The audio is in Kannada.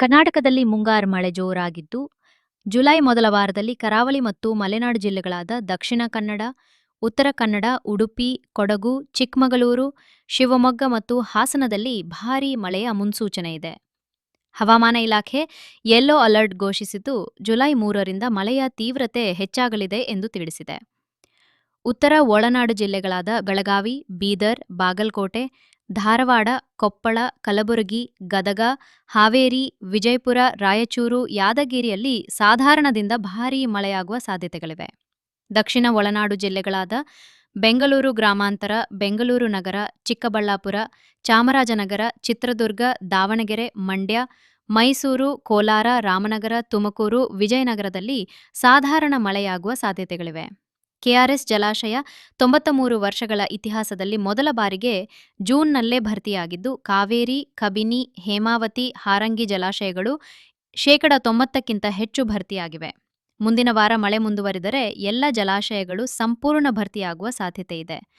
ಕರ್ನಾಟಕದಲ್ಲಿ ಮುಂಗಾರು ಮಳೆ ಜೋರಾಗಿದ್ದು, ಜುಲೈ ಮೊದಲ ವಾರದಲ್ಲಿ ಕರಾವಳಿ ಮತ್ತು ಮಲೆನಾಡು ಜಿಲ್ಲೆಗಳಾದ ದಕ್ಷಿಣ ಕನ್ನಡ, ಉತ್ತರ ಕನ್ನಡ, ಉಡುಪಿ, ಕೊಡಗು, ಚಿಕ್ಕಮಗಳೂರು, ಶಿವಮೊಗ್ಗ ಮತ್ತು ಹಾಸನದಲ್ಲಿ ಭಾರೀ ಮಳೆಯ ಮುನ್ಸೂಚನೆ ಇದೆ. ಹವಾಮಾನ ಇಲಾಖೆ ಯೆಲ್ಲೋ ಅಲರ್ಟ್ ಘೋಷಿಸಿದ್ದು, ಜುಲೈ ಮೂರರಿಂದ ಮಳೆಯ ತೀವ್ರತೆ ಹೆಚ್ಚಾಗಲಿದೆ ಎಂದು ತಿಳಿಸಿದೆ. ಉತ್ತರ ಒಳನಾಡು ಜಿಲ್ಲೆಗಳಾದ ಬೆಳಗಾವಿ, ಬೀದರ್, ಬಾಗಲಕೋಟೆ, ಧಾರವಾಡ, ಕೊಪ್ಪಳ, ಕಲಬುರಗಿ, ಗದಗ, ಹಾವೇರಿ, ವಿಜಯಪುರ, ರಾಯಚೂರು, ಯಾದಗಿರಿಯಲ್ಲಿ ಸಾಧಾರಣದಿಂದ ಭಾರೀ ಮಳೆಯಾಗುವ ಸಾಧ್ಯತೆಗಳಿವೆ. ದಕ್ಷಿಣ ಒಳನಾಡು ಜಿಲ್ಲೆಗಳಾದ ಬೆಂಗಳೂರು ಗ್ರಾಮಾಂತರ, ಬೆಂಗಳೂರು ನಗರ, ಚಿಕ್ಕಬಳ್ಳಾಪುರ, ಚಾಮರಾಜನಗರ, ಚಿತ್ರದುರ್ಗ, ದಾವಣಗೆರೆ, ಮಂಡ್ಯ, ಮೈಸೂರು, ಕೋಲಾರ, ರಾಮನಗರ, ತುಮಕೂರು, ವಿಜಯನಗರದಲ್ಲಿ ಸಾಧಾರಣ ಮಳೆಯಾಗುವ ಸಾಧ್ಯತೆಗಳಿವೆ. ಕೆಆರ್ಎಸ್ ಜಲಾಶಯ ತೊಂಬತ್ತ ಮೂರು ವರ್ಷಗಳ ಇತಿಹಾಸದಲ್ಲಿ ಮೊದಲ ಬಾರಿಗೆ ಜೂನ್ನಲ್ಲೇ ಭರ್ತಿಯಾಗಿದ್ದು, ಕಾವೇರಿ, ಕಬಿನಿ, ಹೇಮಾವತಿ, ಹಾರಂಗಿ ಜಲಾಶಯಗಳು ಶೇಕಡ ತೊಂಬತ್ತಕ್ಕಿಂತ ಹೆಚ್ಚು ಭರ್ತಿಯಾಗಿವೆ. ಮುಂದಿನ ವಾರ ಮಳೆ ಮುಂದುವರಿದರೆ ಎಲ್ಲ ಜಲಾಶಯಗಳು ಸಂಪೂರ್ಣ ಭರ್ತಿಯಾಗುವ ಸಾಧ್ಯತೆ ಇದೆ.